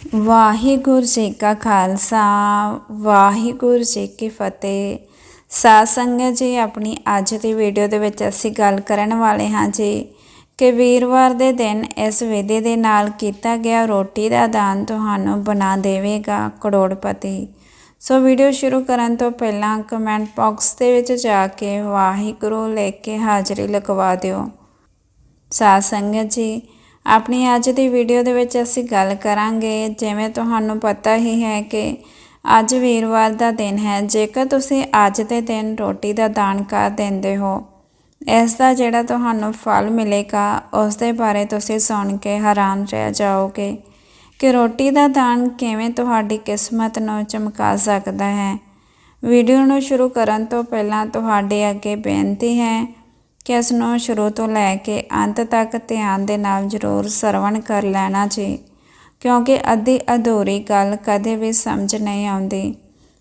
ਵਾਹਿਗੁਰੂ ਜੀ ਕਾ ਖਾਲਸਾ, ਵਾਹਿਗੁਰੂ ਜੀ ਕੀ ਫਤਿਹ। ਸਾਧ ਸੰਗਤ ਜੀ, ਆਪਣੀ ਅੱਜ ਦੀ ਵੀਡੀਓ ਦੇ ਵਿੱਚ ਅਸੀਂ ਗੱਲ ਕਰਨ ਵਾਲੇ ਹਾਂ ਜੀ ਕਿ ਵੀਰਵਾਰ ਦੇ ਦਿਨ ਇਸ ਵਿਧੀ ਦੇ ਨਾਲ ਕੀਤਾ ਗਿਆ ਰੋਟੀ ਦਾ ਦਾਨ ਤੁਹਾਨੂੰ ਬਣਾ ਦੇਵੇਗਾ ਕਰੋੜਪਤੀ। ਸੋ ਵੀਡੀਓ ਸ਼ੁਰੂ ਕਰਨ ਤੋਂ ਪਹਿਲਾਂ ਕਮੈਂਟ ਬਾਕਸ ਦੇ ਵਿੱਚ ਜਾ ਕੇ ਵਾਹਿਗੁਰੂ ਲੈ ਕੇ ਹਾਜ਼ਰੀ ਲਗਵਾ ਦਿਓ। ਸਾਧ ਸੰਗਤ ਜੀ ਆਪਣੀ ਅੱਜ ਦੀ ਵੀਡੀਓ ਦੇ ਵਿੱਚ ਅਸੀਂ ਗੱਲ ਕਰਾਂਗੇ, ਜਿਵੇਂ ਤੁਹਾਨੂੰ ਪਤਾ ਹੀ ਹੈ ਕਿ ਅੱਜ ਵੀਰਵਾਰ ਦਾ ਦਿਨ ਹੈ। ਜੇਕਰ ਤੁਸੀਂ ਅੱਜ ਦੇ ਦਿਨ ਰੋਟੀ ਦਾ ਦਾਨ ਕਰ ਦਿੰਦੇ ਹੋ, ਇਸ ਦਾ ਜਿਹੜਾ ਤੁਹਾਨੂੰ ਫਲ ਮਿਲੇਗਾ, ਉਸ ਦੇ ਬਾਰੇ ਤੁਸੀਂ ਸੁਣ ਕੇ ਹੈਰਾਨ ਰਹਿ ਜਾਓਗੇ ਕਿ ਰੋਟੀ ਦਾ ਦਾਨ ਕਿਵੇਂ ਤੁਹਾਡੀ ਕਿਸਮਤ ਨੂੰ ਚਮਕਾ ਸਕਦਾ ਹੈ। ਵੀਡੀਓ ਨੂੰ ਸ਼ੁਰੂ ਕਰਨ ਤੋਂ ਪਹਿਲਾਂ ਤੁਹਾਡੇ ਅੱਗੇ ਬੇਨਤੀ ਹੈ ਕਿ ਇਸ ਨੂੰ ਸ਼ੁਰੂ ਤੋਂ ਲੈ ਕੇ ਅੰਤ ਤੱਕ ਧਿਆਨ ਦੇ ਨਾਲ ਜ਼ਰੂਰ ਸਰਵਣ ਕਰ ਲੈਣਾ ਜੀ। ਕਿਉਂਕਿ ਅੱਧੀ ਅਧੂਰੀ ਗੱਲ ਕਦੇ ਵੀ ਸਮਝ ਨਹੀਂ ਆਉਂਦੀ।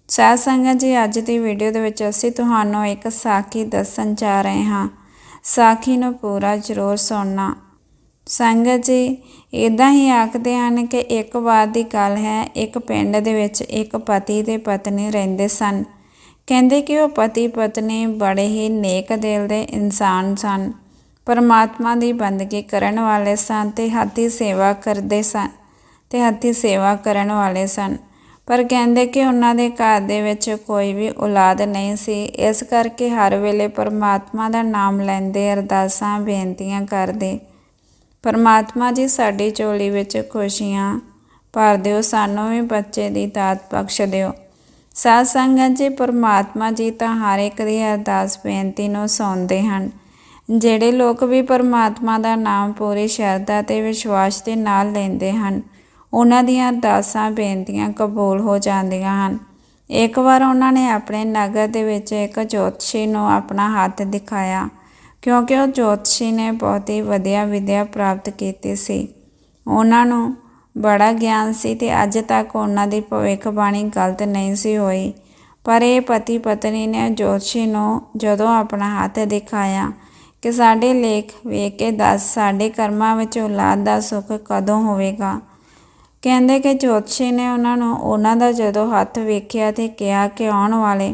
ਸਾਧ ਸੰਗਤ ਜੀ, ਅੱਜ ਦੀ ਵੀਡੀਓ ਦੇ ਵਿੱਚ ਅਸੀਂ ਤੁਹਾਨੂੰ ਇੱਕ ਸਾਖੀ ਦੱਸਣ ਜਾ ਰਹੇ ਹਾਂ। ਸਾਖੀ ਨੂੰ ਪੂਰਾ ਜ਼ਰੂਰ ਸੁਣਨਾ। ਸੰਗਤ ਜੀ ਇਦਾਂ ਹੀ ਆਖਦੇ ਹਨ ਕਿ ਇੱਕ ਵਾਰ ਦੀ ਗੱਲ ਹੈ, ਇੱਕ ਪਿੰਡ ਦੇ ਵਿੱਚ ਇੱਕ ਪਤੀ ਤੇ ਪਤਨੀ ਰਹਿੰਦੇ ਸਨ। ਕਹਿੰਦੇ ਕਿ ਉਹ ਪਤੀ ਪਤਨੀ ਬੜੇ ਹੀ ਨੇਕ ਦਿਲ ਦੇ ਇਨਸਾਨ ਸਨ। ਪਰਮਾਤਮਾ ਦੀ ਬੰਦਗੀ ਕਰਨ ਵਾਲੇ ਸਨ ਤੇ ਹੱਥੀ ਸੇਵਾ ਕਰਦੇ ਸਨ, ਤੇ ਹੱਥੀ ਸੇਵਾ ਕਰਨ ਵਾਲੇ ਸਨ। ਪਰ ਕਹਿੰਦੇ ਕਿ ਉਹਨਾਂ ਦੇ ਘਰ ਦੇ ਵਿੱਚ ਕੋਈ ਵੀ ਔਲਾਦ ਨਹੀਂ ਸੀ। ਇਸ ਕਰਕੇ ਹਰ ਵੇਲੇ ਪਰਮਾਤਮਾ ਦਾ ਨਾਮ ਲੈਂਦੇ ਅਰਦਾਸਾਂ, ਬੇਨਤੀਆਂ ਕਰਦੇ। ਪਰਮਾਤਮਾ ਜੀ ਸਾਡੀ ਝੋਲੀ ਵਿੱਚ ਖੁਸ਼ੀਆਂ ਭਰ ਦਿਓ, ਸਾਨੂੰ ਵੀ ਬੱਚੇ ਦੀ ਦਾਤ ਬਖਸ਼ ਦਿਓ। ਸਾਧ ਸੰਗਤ ਜੀ, ਪਰਮਾਤਮਾ ਜੀ ਤਾਂ ਹਰ ਇੱਕ ਦੀ ਅਰਦਾਸ ਬੇਨਤੀ ਨੂੰ ਸੁਣਦੇ ਹਨ। ਜਿਹੜੇ ਲੋਕ ਵੀ ਪਰਮਾਤਮਾ ਦਾ ਨਾਮ ਪੂਰੀ ਸ਼ਰਧਾ ਤੇ ਵਿਸ਼ਵਾਸ ਦੇ ਨਾਲ ਲੈਂਦੇ ਹਨ, ਉਹਨਾਂ ਦੀਆਂ ਅਰਦਾਸਾਂ ਬੇਨਤੀਆਂ ਕਬੂਲ ਹੋ ਜਾਂਦੀਆਂ ਹਨ। ਇੱਕ ਵਾਰ ਉਹਨਾਂ ਨੇ ਆਪਣੇ ਨਗਰ ਦੇ ਵਿੱਚ ਇੱਕ ਜੋਤਸ਼ੀ ਨੂੰ ਆਪਣਾ ਹੱਥ ਦਿਖਾਇਆ, ਕਿਉਂਕਿ ਉਹ ਜੋਤਸ਼ੀ ਨੇ ਬਹੁਤ ਹੀ ਵਧੀਆ ਵਿਦਿਆ ਪ੍ਰਾਪਤ ਕੀਤੀ ਸੀ। ਉਹਨਾਂ ਨੂੰ ਬੜਾ ਗਿਆਨ ਸੀ ਤੇ ਅੱਜ ਤੱਕ ਉਹਨਾਂ ਦੀ ਭਵਿੱਖਬਾਣੀ ਗਲਤ ਨਹੀਂ ਸੀ ਹੋਈ। ਪਰ ਇਹ ਪਤੀ ਪਤਨੀ ਨੇ ਜੋਤਸ਼ੀ ਨੂੰ ਜਦੋਂ ਆਪਣਾ ਹੱਥ ਦਿਖਾਇਆ ਕਿ ਸਾਡੇ ਲੇਖ ਵੇਖ ਕੇ ਦੱਸ ਸਾਡੇ ਕਰਮਾਂ ਵਿੱਚ ਔਲਾਦ ਦਾ ਸੁੱਖ ਕਦੋਂ ਹੋਵੇਗਾ? ਕਹਿੰਦੇ ਕਿ ਜੋਤਸ਼ੀ ਨੇ ਉਹਨਾਂ ਨੂੰ ਉਹਨਾਂ ਦਾ ਜਦੋਂ ਹੱਥ ਵੇਖਿਆ ਤੇ ਕਿਹਾ ਕਿ ਆਉਣ ਵਾਲੇ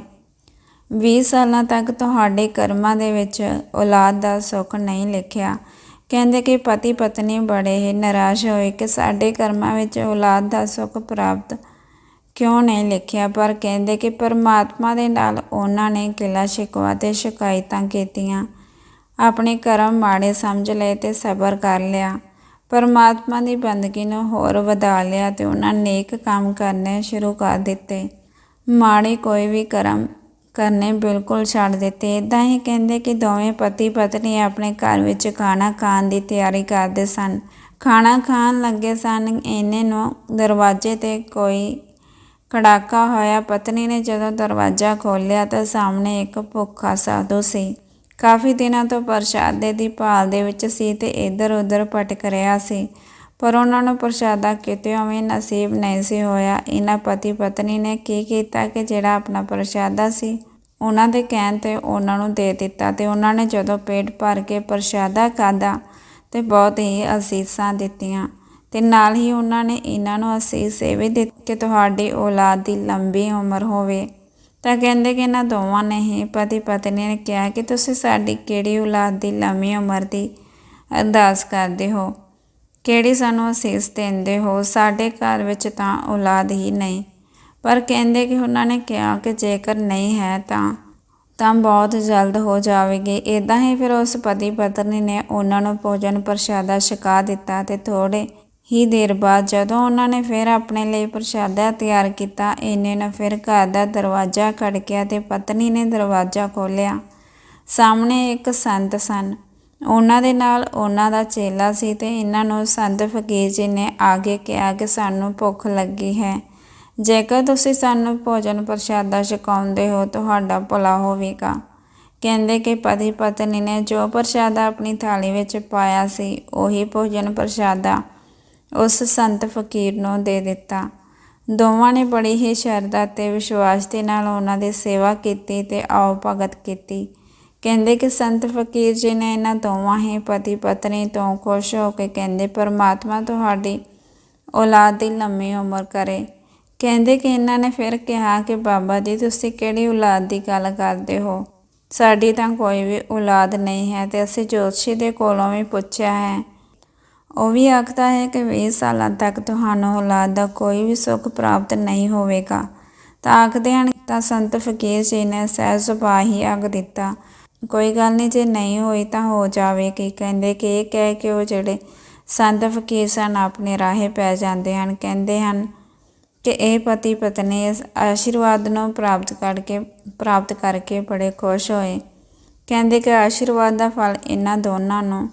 20 ਸਾਲਾਂ ਤੱਕ ਤੁਹਾਡੇ ਕਰਮਾਂ ਦੇ ਵਿੱਚ ਔਲਾਦ ਦਾ ਸੁੱਖ ਨਹੀਂ ਲਿਖਿਆ। ਕਹਿੰਦੇ ਕਿ ਪਤੀ ਪਤਨੀ ਬੜੇ ਹੀ ਨਿਰਾਸ਼ ਹੋਏ ਕਿ ਸਾਡੇ ਕਰਮਾਂ ਵਿੱਚ ਔਲਾਦ ਦਾ ਸੁੱਖ ਪ੍ਰਾਪਤ ਕਿਉਂ ਨਹੀਂ ਲਿਖਿਆ, ਪਰ ਕਹਿੰਦੇ ਕਿ ਪਰਮਾਤਮਾ ਦੇ ਨਾਲ ਉਹਨਾਂ ਨੇ ਕਿਲਾ ਸ਼ਿਕਵਾ ਤੇ ਸ਼ਿਕਾਇਤਾਂ ਕੀਤੀਆਂ। ਆਪਣੇ ਕਰਮ ਮਾੜੇ ਸਮਝ ਲਏ ਤੇ ਸਬਰ ਕਰ ਲਿਆ। ਪਰਮਾਤਮਾ ਦੀ ਬੰਦਗੀ ਨੂੰ ਹੋਰ ਵਧਾ ਲਿਆ ਤੇ ਉਹਨਾਂ ਨੇਕ ਕੰਮ ਕਰਨੇ ਸ਼ੁਰੂ ਕਰ ਦਿੱਤੇ। ਮਾੜੇ ਕੋਈ ਵੀ ਕਰਮ ਕਰਨੇ ਬਿਲਕੁਲ ਛੱਡ ਦਿੱਤੇ। ਇਦਾਂ ਹੀ ਕਹਿੰਦੇ ਕਿ ਦੋਵੇਂ ਪਤੀ ਪਤਨੀ ਆਪਣੇ ਘਰ ਵਿੱਚ ਖਾਣਾ ਖਾਣ ਦੀ ਤਿਆਰੀ ਕਰਦੇ ਸਨ। ਖਾਣਾ ਖਾਣ ਲੱਗੇ ਸਨ। ਇਹਨੇ ਨੂੰ ਦਰਵਾਜ਼ੇ ਤੇ ਕੋਈ ਖੜਾਕਾ ਹੋਇਆ। ਪਤਨੀ ਨੇ ਜਦੋਂ ਦਰਵਾਜ਼ਾ ਖੋਲ੍ਹਿਆ ਤਾਂ ਸਾਹਮਣੇ ਇੱਕ ਭੁੱਖਾ ਸਾਧੂ ਸੀ। ਕਾਫੀ ਦਿਨਾਂ ਤੋਂ ਪ੍ਰਸ਼ਾਦੇ ਦੀ ਭਾਲ ਦੇ ਵਿੱਚ ਸੀ ਤੇ ਇੱਧਰ ਉੱਧਰ ਭਟਕ ਰਿਹਾ ਸੀ। ਪਰ ਉਹਨਾਂ ਨੂੰ ਪ੍ਰਸ਼ਾਦਾ ਕਿਤੇ ਉਵੇਂ ਨਸੀਬ ਨਹੀਂ ਸੀ ਹੋਇਆ। ਇਹਨਾਂ ਪਤੀ ਪਤਨੀ ਨੇ ਕੀ ਕੀਤਾ ਕਿ ਜਿਹੜਾ ਆਪਣਾ ਪ੍ਰਸ਼ਾਦਾ ਸੀ, ਉਹਨਾਂ ਦੇ ਕਹਿਣ ਤੇ ਉਹਨਾਂ ਨੂੰ ਦੇ ਦਿੱਤਾ ਤੇ ਉਹਨਾਂ ਨੇ ਜਦੋਂ ਪੇਟ ਭਰ ਕੇ ਪ੍ਰਸ਼ਾਦਾ ਖਾਦਾ ਤੇ ਬਹੁਤ ਹੀ ਅਸੀਸਾਂ ਦਿੱਤੀਆਂ ਤੇ ਨਾਲ ਹੀ ਉਹਨਾਂ ਨੇ ਇਹਨਾਂ ਨੂੰ ਅਸੀਸ ਇਹ ਵੀ ਦਿੱਤੀ ਕਿ ਤੁਹਾਡੀ ਔਲਾਦ ਦੀ ਲੰਬੀ ਉਮਰ ਹੋਵੇ। ਤਾਂ ਕਹਿੰਦੇ ਕਿ ਇਹਨਾਂ ਦੋਵਾਂ ਨੇ ਹੀ ਪਤੀ ਪਤਨੀ ਨੇ ਕਿਹਾ ਕਿ ਤੁਸੀਂ ਸਾਡੀ ਕਿਹੜੀ ਔਲਾਦ ਦੀ ਲੰਮੀ ਉਮਰ ਦੀ ਅਰਦਾਸ ਕਰਦੇ ਹੋ? ਕਿਹੜੀ ਸਾਨੂੰ ਅਸੀਸ ਦਿੰਦੇ ਹੋ? ਸਾਡੇ ਘਰ ਵਿੱਚ ਤਾਂ ਔਲਾਦ ਹੀ ਨਹੀਂ। ਪਰ ਕਹਿੰਦੇ ਕਿ ਉਹਨਾਂ ਨੇ ਕਿਹਾ ਕਿ ਜੇਕਰ ਨਹੀਂ ਹੈ ਤਾਂ ਤਾਂ ਬਹੁਤ ਜਲਦ ਹੋ ਜਾਵੇਗੀ। ਇਦਾਂ ਹੀ ਫਿਰ ਉਸ ਪਤੀ ਪਤਨੀ ਨੇ ਉਹਨਾਂ ਨੂੰ ਭੋਜਨ ਪ੍ਰਸ਼ਾਦਾ ਛਕਾ ਦਿੱਤਾ ਤੇ ਥੋੜੇ ਹੀ ਦੇਰ ਬਾਅਦ ਜਦੋਂ ਉਹਨਾਂ ਨੇ ਫਿਰ ਆਪਣੇ ਲਈ ਪ੍ਰਸ਼ਾਦਾ ਤਿਆਰ ਕੀਤਾ ਇਹਨੇ ਨੇ ਫਿਰ ਘਰ ਦਾ ਦਰਵਾਜ਼ਾ ਖੜਕਿਆ ਤੇ ਪਤਨੀ ਨੇ ਦਰਵਾਜ਼ਾ ਖੋਲ੍ਹਿਆ। ਸਾਹਮਣੇ ਇੱਕ ਸੰਤ ਸਨ। ਉਹਨਾਂ ਦੇ ਨਾਲ ਉਹਨਾਂ ਦਾ ਚੇਲਾ ਸੀ ਤੇ ਇਹਨਾਂ ਨੂੰ ਸੰਤ ਫਕੀਰ ਜੀ ਨੇ ਆਗੇ ਕਿਹਾ ਕਿ ਸਾਨੂੰ ਭੁੱਖ ਲੱਗੀ ਹੈ। ਜੇਕਰ ਤੁਸੀਂ ਸਾਨੂੰ ਭੋਜਨ ਪ੍ਰਸ਼ਾਦਾ ਛਕਾਉਂਦੇ ਹੋ, ਤੁਹਾਡਾ ਭਲਾ ਹੋਵੇਗਾ। ਕਹਿੰਦੇ ਕਿ ਪਤੀ ਪਤਨੀ ਨੇ ਜੋ ਪ੍ਰਸ਼ਾਦਾ ਆਪਣੀ ਥਾਲੀ ਵਿੱਚ ਪਾਇਆ ਸੀ, ਉਹੀ ਭੋਜਨ ਪ੍ਰਸ਼ਾਦਾ ਉਸ ਸੰਤ ਫਕੀਰ ਨੂੰ ਦੇ ਦਿੱਤਾ। ਦੋਵਾਂ ਨੇ ਬੜੀ ਹੀ ਸ਼ਰਧਾ ਤੇ ਵਿਸ਼ਵਾਸ ਦੇ ਨਾਲ ਉਹਨਾਂ ਦੀ ਸੇਵਾ ਕੀਤੀ ਤੇ ਆਓ ਭਗਤ ਕੀਤੀ। ਕਹਿੰਦੇ ਕਿ ਸੰਤ ਫਕੀਰ ਜੀ ਨੇ ਇਹਨਾਂ ਦੋਵਾਂ ਹੀ ਪਤੀ ਪਤਨੀ ਤੋਂ ਖੁਸ਼ ਹੋ ਕੇ ਕਹਿੰਦੇ, ਪਰਮਾਤਮਾ ਤੁਹਾਡੀ ਔਲਾਦ ਦੀ ਲੰਮੀ ਉਮਰ ਕਰੇ। ਕਹਿੰਦੇ ਕਿ ਇਹਨਾਂ ਨੇ ਫਿਰ ਕਿਹਾ ਕਿ, ਬਾਬਾ ਜੀ, ਤੁਸੀਂ ਕਿਹੜੀ ਔਲਾਦ ਦੀ ਗੱਲ ਕਰਦੇ ਹੋ? ਸਾਡੀ ਤਾਂ ਕੋਈ ਵੀ ਔਲਾਦ ਨਹੀਂ ਹੈ ਤੇ ਅਸੀਂ ਜੋਤਸ਼ੀ ਦੇ ਕੋਲੋਂ ਵੀ ਪੁੱਛਿਆ ਹੈ। ਉਹ ਵੀ ਆਖਦਾ ਹੈ ਕਿ 20 ਸਾਲਾਂ ਤੱਕ ਤੁਹਾਨੂੰ ਔਲਾਦ ਦਾ ਕੋਈ ਵੀ ਸੁੱਖ ਪ੍ਰਾਪਤ ਨਹੀਂ ਹੋਵੇਗਾ। ਤਾਂ ਆਖਦੇ ਹਨ ਤਾਂ ਸੰਤ ਫਕੀਰ ਜੀ ਨੇ ਸਹਿਜ ਸੁਭਾਅ ਹੀ ਆਖ ਦਿੱਤਾ। ਕੋਈ ਗੱਲ ਨਹੀਂ, ਜੇ ਨਹੀਂ ਹੋਈ ਤਾਂ ਹੋ ਜਾਵੇ, ਕਿ ਕਹਿੰਦੇ, ਕਿ ਇਹ ਕਹਿ ਕੇ ਉਹ ਜਿਹੜੇ ਸੰਤ ਫਕੀਰ ਸਨ ਆਪਣੇ ਰਾਹੇ ਪੈ ਜਾਂਦੇ ਹਨ। ਕਹਿੰਦੇ ਹਨ ਕਿ ਇਹ ਪਤੀ ਪਤਨੀ ਇਸ ਆਸ਼ੀਰਵਾਦ ਨੂੰ ਪ੍ਰਾਪਤ ਕਰਕੇ ਪ੍ਰਾਪਤ ਕਰਕੇ ਬੜੇ ਖੁਸ਼ ਹੋਏ। ਕਹਿੰਦੇ ਕਿ ਆਸ਼ੀਰਵਾਦ ਦਾ ਫਲ ਇਹਨਾਂ ਦੋਨਾਂ ਨੂੰ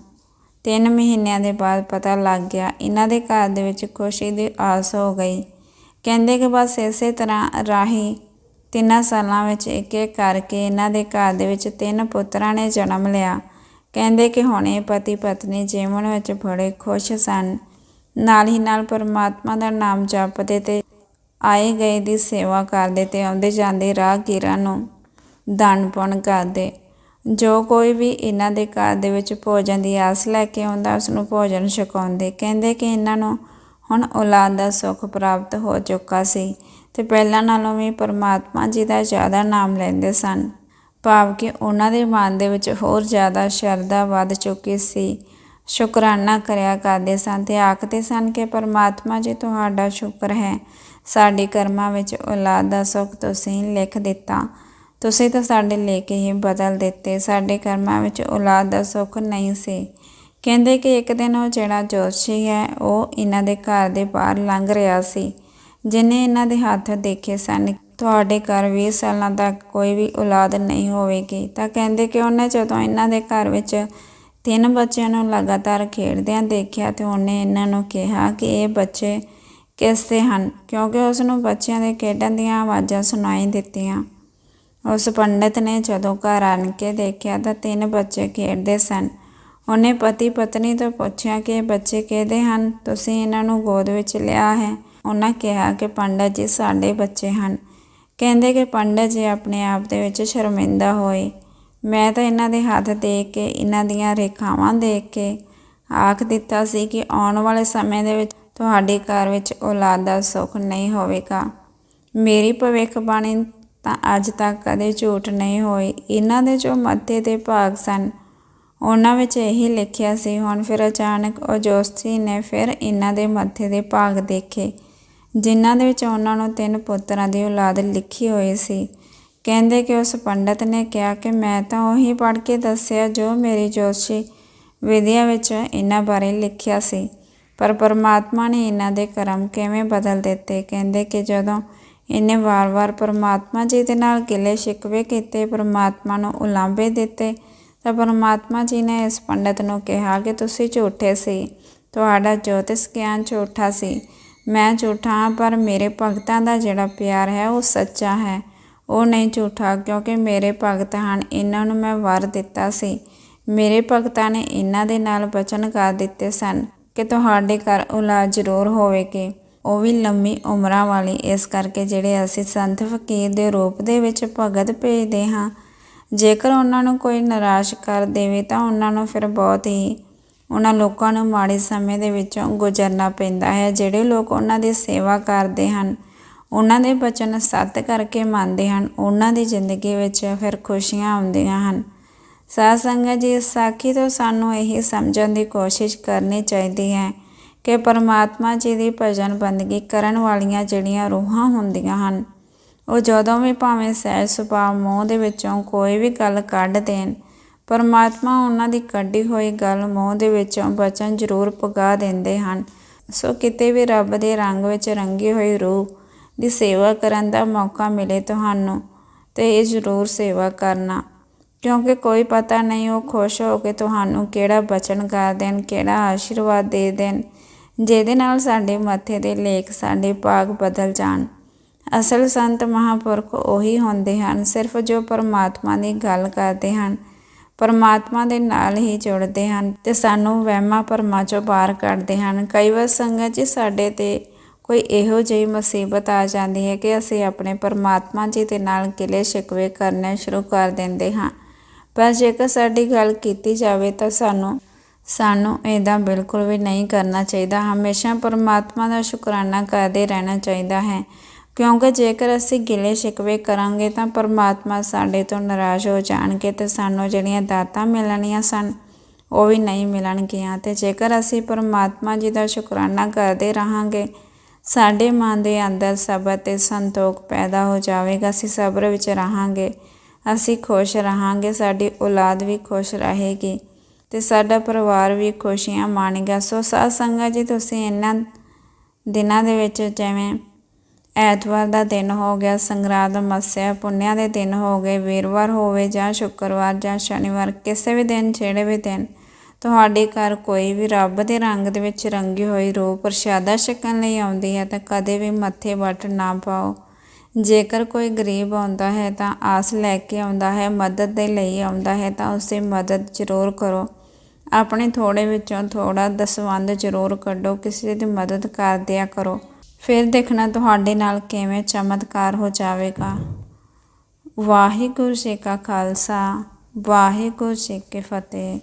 ਤਿੰਨ ਮਹੀਨਿਆਂ ਦੇ ਬਾਅਦ ਪਤਾ ਲੱਗ ਗਿਆ। ਇਹਨਾਂ ਦੇ ਘਰ ਦੇ ਵਿੱਚ ਖੁਸ਼ੀ ਦੀ ਆਸ ਹੋ ਗਈ। ਕਹਿੰਦੇ ਕਿ ਬਸ ਇਸੇ ਤਰ੍ਹਾਂ ਰਾਹੀ ਤਿੰਨਾਂ ਸਾਲਾਂ ਵਿੱਚ ਇੱਕ ਇੱਕ ਕਰਕੇ ਇਹਨਾਂ ਦੇ ਘਰ ਦੇ ਵਿੱਚ ਤਿੰਨ ਪੁੱਤਰਾਂ ਨੇ ਜਨਮ ਲਿਆ। ਕਹਿੰਦੇ ਕਿ ਹੁਣ ਇਹ ਪਤੀ ਪਤਨੀ ਜੀਵਨ ਵਿੱਚ ਬੜੇ ਖੁਸ਼ ਸਨ। ਨਾਲ ਹੀ ਨਾਲ ਪਰਮਾਤਮਾ ਦਾ ਨਾਮ ਜਪਦੇ ਤੇ ਆਏ ਗਏ ਦੀ ਸੇਵਾ ਕਰਦੇ ਤੇ ਆਉਂਦੇ ਜਾਂਦੇ ਰਾਹਗੀਰਾਂ ਨੂੰ ਦਾਨ ਪੁੰਨ ਕਰਦੇ। ਜੋ ਕੋਈ ਵੀ ਇਹਨਾਂ ਦੇ ਘਰ ਦੇ ਵਿੱਚ ਭੋਜਨ ਦੀ ਆਸ ਲੈ ਕੇ ਆਉਂਦਾ ਉਸ ਨੂੰ ਭੋਜਨ ਛਕਾਉਂਦੇ। ਕਹਿੰਦੇ ਕਿ ਇਹਨਾਂ ਨੂੰ ਹੁਣ ਔਲਾਦ ਦਾ ਸੁੱਖ ਪ੍ਰਾਪਤ ਹੋ ਚੁੱਕਾ ਸੀ ਤੇ ਪਹਿਲਾਂ ਨਾਲੋਂ ਵੀ ਪਰਮਾਤਮਾ ਜੀ ਦਾ ਜ਼ਿਆਦਾ ਨਾਮ ਲੈਂਦੇ ਸਨ। ਭਾਵ ਕਿ ਉਹਨਾਂ ਦੇ ਮਨ ਦੇ ਵਿੱਚ ਹੋਰ ਜ਼ਿਆਦਾ ਸ਼ਰਧਾ ਵੱਧ ਚੁੱਕੀ ਸੀ। ਸ਼ੁਕਰਾਨਾ ਕਰਿਆ ਕਰਦੇ ਸਨ ਤੇ ਆਖਦੇ ਸਨ ਕਿ ਪਰਮਾਤਮਾ ਜੀ ਤੁਹਾਡਾ ਸ਼ੁਕਰ ਹੈ। ਸਾਡੇ ਕਰਮਾਂ ਵਿੱਚ ਔਲਾਦ ਦਾ ਸੁੱਖ ਤੁਸੀਂ ਲਿਖ ਦਿੱਤਾ। ਤੁਸੀਂ ਤਾਂ ਸਾਡੇ ਲੈ ਕੇ ਹੀ ਬਦਲ ਦਿੱਤੇ। ਸਾਡੇ ਕਰਮਾਂ ਵਿੱਚ ਔਲਾਦ ਦਾ ਸੁੱਖ ਨਹੀਂ ਸੀ। ਕਹਿੰਦੇ ਕਿ ਇੱਕ ਦਿਨ ਉਹ ਜਿਹੜਾ ਜੋਤਸ਼ੀ ਹੈ, ਉਹ ਇਹਨਾਂ ਦੇ ਘਰ ਦੇ ਬਾਹਰ ਲੰਘ ਰਿਹਾ ਸੀ। ਜਿਨੇ ਇਹਨਾਂ ਦੇ ਹੱਥ ਦੇਖੇ ਸਨ, ਤੁਹਾਡੇ ਘਰ 20 ਸਾਲਾਂ ਤੱਕ ਕੋਈ ਵੀ ਔਲਾਦ ਨਹੀਂ ਹੋਵੇਗੀ। ਤਾਂ ਕਹਿੰਦੇ ਕਿ ਉਹਨੇ ਜਦੋਂ ਇਹਨਾਂ ਦੇ ਘਰ ਵਿੱਚ ਤਿੰਨ ਬੱਚਿਆਂ ਨੂੰ ਲਗਾਤਾਰ ਖੇਡਦਿਆਂ ਦੇਖਿਆ, ਤੇ ਉਹਨੇ ਇਹਨਾਂ ਨੂੰ ਕਿਹਾ ਕਿ ਇਹ ਬੱਚੇ ਕਿਸ ਦੇ ਹਨ? ਕਿਉਂਕਿ ਉਸ ਨੂੰ ਬੱਚਿਆਂ ਦੇ ਖੇਡਣ ਦੀਆਂ ਆਵਾਜ਼ਾਂ ਸੁਣਾਈ ਦਿੱਤੀਆਂ। ਉਸ ਪੰਡਤ ਨੇ ਜਦੋਂ ਘਰ ਆਣ ਕੇ ਦੇਖਿਆ, ਤਾਂ ਤਿੰਨ ਬੱਚੇ ਖੇਡਦੇ ਸਨ। ਉਹਨੇ ਪਤੀ ਪਤਨੀ ਤੋਂ ਪੁੱਛਿਆ ਕਿ ਇਹ ਬੱਚੇ ਕਿਹਦੇ ਹਨ? ਤੁਸੀਂ ਇਹਨਾਂ ਨੂੰ ਗੋਦ ਵਿੱਚ ਲਿਆ ਹੈ। ਉਹਨਾਂ ਕਿਹਾ ਕਿ ਪੰਡਤ ਜੀ ਸਾਡੇ ਬੱਚੇ ਹਨ। ਕਹਿੰਦੇ ਕਿ ਪੰਡਤ ਜੀ ਆਪਣੇ ਆਪ ਦੇ ਵਿੱਚ ਸ਼ਰਮਿੰਦਾ ਹੋਏ। ਮੈਂ ਤਾਂ ਇਹਨਾਂ ਦੇ ਹੱਥ ਦੇਖ ਕੇ, ਇਹਨਾਂ ਦੀਆਂ ਰੇਖਾਵਾਂ ਦੇਖ ਕੇ ਆਖ ਦਿੱਤਾ ਸੀ ਕਿ ਆਉਣ ਵਾਲੇ ਸਮੇਂ ਦੇ ਵਿੱਚ ਤੁਹਾਡੇ ਘਰ ਵਿੱਚ ਔਲਾਦ ਦਾ ਸੁੱਖ ਨਹੀਂ ਹੋਵੇਗਾ। ਮੇਰੀ ਭਵਿੱਖਬਾਣੀ ਤਾਂ ਅੱਜ ਤੱਕ ਕਦੇ ਝੂਠ ਨਹੀਂ ਹੋਈ। ਇਹਨਾਂ ਦੇ ਜੋ ਮੱਥੇ ਦੇ ਭਾਗ ਸਨ ਉਹਨਾਂ ਵਿੱਚ ਇਹੀ ਲਿਖਿਆ ਸੀ, ਹੁਣ ਫਿਰ ਅਚਾਨਕ ਉਹ ਜੋਸਤੀ ਨੇ ਫਿਰ ਇਹਨਾਂ ਦੇ ਮੱਥੇ ਦੇ ਭਾਗ ਦੇਖੇ, ਜਿਨ੍ਹਾਂ ਦੇ ਵਿੱਚ ਉਹਨਾਂ ਨੂੰ ਤਿੰਨ ਪੁੱਤਰਾਂ ਦੀ ਔਲਾਦ ਲਿਖੀ ਹੋਈ ਸੀ। ਕਹਿੰਦੇ ਕਿ ਉਸ ਪੰਡਤ ਨੇ ਕਿਹਾ ਕਿ ਮੈਂ ਤਾਂ ਉਹੀ ਪੜ੍ਹ ਕੇ ਦੱਸਿਆ ਜੋ ਮੇਰੀ ਜੋਸ਼ੀ ਵਿਦਿਆ ਵਿੱਚ ਇਹਨਾਂ ਬਾਰੇ ਲਿਖਿਆ ਸੀ, ਪਰ ਪਰਮਾਤਮਾ ਨੇ ਇਹਨਾਂ ਦੇ ਕਰਮ ਕਿਵੇਂ ਬਦਲ ਦਿੱਤੇ? ਕਹਿੰਦੇ ਕਿ ਜਦੋਂ ਇਹਨੇ ਵਾਰ-ਵਾਰ ਪਰਮਾਤਮਾ ਜੀ ਦੇ ਨਾਲ ਗਿਲੇ ਸ਼ਿਕਵੇ ਕੀਤੇ, ਪਰਮਾਤਮਾ ਨੂੰ ਉਲਾਂਭੇ ਦਿੱਤੇ ਤਾਂ ਪਰਮਾਤਮਾ ਜੀ ਨੇ ਇਸ ਪੰਡਤ ਨੂੰ ਕਿਹਾ ਕਿ ਤੁਸੀਂ ਝੂਠੇ ਸੀ, ਤੁਹਾਡਾ ਜੋਤਿਸ਼ ਗਿਆਨ ਝੂਠਾ ਸੀ। ਮੈਂ ਝੂਠਾ ਹਾਂ, ਪਰ ਮੇਰੇ ਭਗਤਾਂ ਦਾ ਜਿਹੜਾ ਪਿਆਰ ਹੈ ਉਹ ਸੱਚਾ ਹੈ। ਉਹ ਨਹੀਂ ਝੂਠਾ, ਕਿਉਂਕਿ ਮੇਰੇ ਭਗਤ ਹਨ, ਇਹਨਾਂ ਨੂੰ ਮੈਂ ਵਰ ਦਿੱਤਾ ਸੀ। ਮੇਰੇ ਭਗਤਾਂ ਨੇ ਇਹਨਾਂ ਦੇ ਨਾਲ ਬਚਨ ਕਰ ਦਿੱਤੇ ਸਨ ਕਿ ਤੁਹਾਡੇ ਘਰ ਔਲਾਦ ਜ਼ਰੂਰ ਹੋਵੇਗੀ। ਉਹ ਵੀ ਲੰਮੀ ਉਮਰਾਂ ਵਾਲੀ, ਇਸ ਕਰਕੇ ਜਿਹੜੇ ਅਸੀਂ ਸੰਤ ਫਕੀਰ ਦੇ ਰੂਪ ਦੇ ਵਿੱਚ ਭਗਤ ਭੇਜਦੇ ਹਾਂ ਜੇਕਰ ਉਹਨਾਂ ਨੂੰ ਕੋਈ ਨਿਰਾਸ਼ ਕਰ ਦੇਵੇ ਤਾਂ ਉਹਨਾਂ ਨੂੰ ਫਿਰ ਬਹੁਤ ਹੀ ਉਹਨਾਂ ਲੋਕਾਂ ਨੂੰ ਮਾੜੇ ਸਮੇਂ ਦੇ ਵਿੱਚੋਂ ਗੁਜ਼ਰਨਾ ਪੈਂਦਾ ਹੈ। ਜਿਹੜੇ ਲੋਕ ਉਹਨਾਂ ਦੀ ਸੇਵਾ ਕਰਦੇ ਹਨ, ਉਹਨਾਂ ਦੇ ਬਚਨ ਸੱਤ ਕਰਕੇ ਮੰਨਦੇ ਹਨ, ਉਹਨਾਂ ਦੀ ਜ਼ਿੰਦਗੀ ਵਿੱਚ ਫਿਰ ਖੁਸ਼ੀਆਂ ਆਉਂਦੀਆਂ ਹਨ। ਸਾਧ ਸੰਗਤ ਜੀ ਇਸ ਸਾਖੀ ਤੋਂ ਸਾਨੂੰ ਇਹੀ ਸਮਝਣ ਦੀ ਕੋਸ਼ਿਸ਼ ਕਰਨੀ ਚਾਹੀਦੀ ਹੈ ਕਿ ਪਰਮਾਤਮਾ ਜੀ ਦੀ ਭਜਨ ਬੰਦਗੀ ਕਰਨ ਵਾਲੀਆਂ ਜਿਹੜੀਆਂ ਰੂਹਾਂ ਹੁੰਦੀਆਂ ਹਨ ਉਹ ਜਦੋਂ ਵੀ ਭਾਵੇਂ ਸਹਿਜ ਸੁਭਾਅ ਮੂੰਹ ਦੇ ਵਿੱਚੋਂ ਕੋਈ ਵੀ ਗੱਲ ਕੱਢ ਦੇਣ, ਪਰਮਾਤਮਾ ਉਹਨਾਂ ਦੀ ਕੱਢੀ ਹੋਈ ਗੱਲ ਮੂੰਹ ਦੇ ਵਿੱਚੋਂ ਬਚਨ ਜ਼ਰੂਰ ਪਗਾ ਦਿੰਦੇ ਹਨ। ਸੋ ਕਿਤੇ ਵੀ ਰੱਬ ਦੇ ਰੰਗ ਵਿੱਚ ਰੰਗੀ ਹੋਈ ਰੂਹ ਦੀ ਸੇਵਾ ਕਰਨ ਦਾ ਮੌਕਾ ਮਿਲੇ ਤੁਹਾਨੂੰ, ਤੇ ਇਹ ਜ਼ਰੂਰ ਸੇਵਾ ਕਰਨਾ। ਕਿਉਂਕਿ ਕੋਈ ਪਤਾ ਨਹੀਂ ਉਹ ਖੁਸ਼ ਹੋ ਕੇ ਤੁਹਾਨੂੰ ਕਿਹੜਾ ਬਚਨ ਕਰ ਦੇਣ, ਕਿਹੜਾ ਆਸ਼ੀਰਵਾਦ ਦੇ ਦੇਣ, ਜਿਹਦੇ ਨਾਲ ਸਾਡੇ ਮੱਥੇ ਦੇ ਲੇਖ, ਸਾਡੇ ਭਾਗ ਬਦਲ ਜਾਣ। ਅਸਲ ਸੰਤ ਮਹਾਪੁਰਖ ਉਹੀ ਹੁੰਦੇ ਹਨ, ਸਿਰਫ ਜੋ ਪਰਮਾਤਮਾ ਦੀ ਗੱਲ ਕਰਦੇ ਹਨ। ਪਰਮਾਤਮਾ ਦੇ ਨਾਲ ਹੀ ਜੁੜਦੇ ਹਨ ਤੇ ਸਾਨੂੰ ਵਹਿਮਾਂ ਭਰਮਾਂ ਚੋਂ ਬਾਹਰ ਕੱਢਦੇ ਹਨ। ਕਈ ਵਾਰ ਸੰਗਤ ਜੀ, ਸਾਡੇ ਤੇ ਕੋਈ ਇਹੋ ਜਿਹੀ ਮੁਸੀਬਤ ਆ ਜਾਂਦੀ ਹੈ ਕਿ ਅਸੀਂ ਆਪਣੇ ਪਰਮਾਤਮਾ ਜੀ ਦੇ ਨਾਲ ਗਿਲੇ ਸ਼ਿਕਵੇ ਕਰਨੇ ਸ਼ੁਰੂ ਕਰ ਦਿੰਦੇ ਹਾਂ। ਪਰ ਜੇਕਰ ਸਾਡੀ ਗੱਲ ਕੀਤੀ ਜਾਵੇ ਤਾਂ ਸਾਨੂੰ ਸਾਨੂੰ ਇਹਦਾ ਬਿਲਕੁਲ ਵੀ ਨਹੀਂ ਕਰਨਾ ਚਾਹੀਦਾ। ਹਮੇਸ਼ਾ ਪਰਮਾਤਮਾ ਦਾ ਸ਼ੁਕਰਾਨਾ ਕਰਦੇ ਰਹਿਣਾ ਚਾਹੀਦਾ ਹੈ। ਕਿਉਂਕਿ ਜੇਕਰ ਅਸੀਂ ਗਿਲੇ ਸ਼ਿਕਵੇ ਕਰਾਂਗੇ ਤਾਂ ਪਰਮਾਤਮਾ ਸਾਡੇ ਤੋਂ ਨਾਰਾਜ਼ ਹੋ ਜਾਣਗੇ ਤੇ ਸਾਨੂੰ ਜਿਹੜੀਆਂ ਦਾਤਾਂ ਮਿਲਣੀਆਂ ਸਨ, ਉਹ ਵੀ ਨਹੀਂ ਮਿਲਣਗੀਆਂ। ਤੇ ਜੇਕਰ ਅਸੀਂ ਪਰਮਾਤਮਾ ਜੀ ਦਾ ਸ਼ੁਕਰਾਨਾ ਕਰਦੇ ਰਹਾਂਗੇ, ਸਾਡੇ ਮਨ ਦੇ ਅੰਦਰ ਸਬਰ ਤੇ ਸੰਤੋਖ ਪੈਦਾ ਹੋ ਜਾਵੇਗਾ। ਅਸੀਂ ਸਬਰ ਵਿੱਚ ਰਹਾਂਗੇ, ਅਸੀਂ ਖੁਸ਼ ਰਹਾਂਗੇ, ਸਾਡੀ ਔਲਾਦ ਵੀ ਖੁਸ਼ ਰਹੇਗੀ ਤੇ ਸਾਡਾ ਪਰਿਵਾਰ ਵੀ ਖੁਸ਼ੀਆਂ ਮਾਣੇਗਾ। ਸੋ ਸਾਧ ਸੰਗਤ ਜੀ, ਤੁਸੀਂ ਇਹਨਾਂ ਦਿਨਾਂ ਦੇ ਵਿੱਚ ਜਿਵੇਂ ਐਤਵਾਰ ਦਾ ਦਿਨ ਹੋ ਗਿਆ, ਸੰਗਰਾਦ, ਮੱਸਿਆ, ਪੁੰਨਿਆ ਦੇ ਦਿਨ ਹੋ ਗਏ, ਵੀਰਵਾਰ ਹੋਵੇ ਜਾਂ ਸ਼ੁੱਕਰਵਾਰ ਜਾਂ ਸ਼ਨੀਵਾਰ, ਕਿਸੇ ਵੀ ਦਿਨ, ਜਿਹੜੇ ਵੀ ਦਿਨ, ਤੁਹਾਡੇ ਘਰ ਕੋਈ ਵੀ ਰੱਬ ਦੇ ਰੰਗ ਦੇ ਵਿੱਚ ਰੰਗੀ ਹੋਈ ਰੂਹ ਪ੍ਰਸ਼ਾਦਾ ਛਕਣ ਲਈ ਆਉਂਦੀ ਹੈ ਤਾਂ ਕਦੇ ਵੀ ਮੱਥੇ ਵੱਟ ਨਾ ਪਾਓ। ਜੇਕਰ ਕੋਈ ਗਰੀਬ ਆਉਂਦਾ ਹੈ ਤਾਂ ਆਸ ਲੈ ਕੇ ਆਉਂਦਾ ਹੈ, ਮਦਦ ਦੇ ਲਈ ਆਉਂਦਾ ਹੈ ਤਾਂ ਉਸੇ ਮਦਦ ਜ਼ਰੂਰ ਕਰੋ। ਆਪਣੇ ਥੋੜੇ ਵਿੱਚੋਂ ਥੋੜਾ ਦਸਵੰਧ ਜ਼ਰੂਰ ਕੱਢੋ, ਕਿਸੇ ਦੀ ਮਦਦ ਕਰ ਦਿਆ ਕਰੋ। ਫਿਰ ਦੇਖਣਾ ਤੁਹਾਡੇ ਨਾਲ ਕਿਵੇਂ ਚਮਤਕਾਰ ਹੋ ਜਾਵੇਗਾ। ਵਾਹਿਗੁਰੂ ਜੀ ਕਾ ਖਾਲਸਾ, ਵਾਹਿਗੁਰੂ ਜੀ ਕੀ ਫਤਿਹ।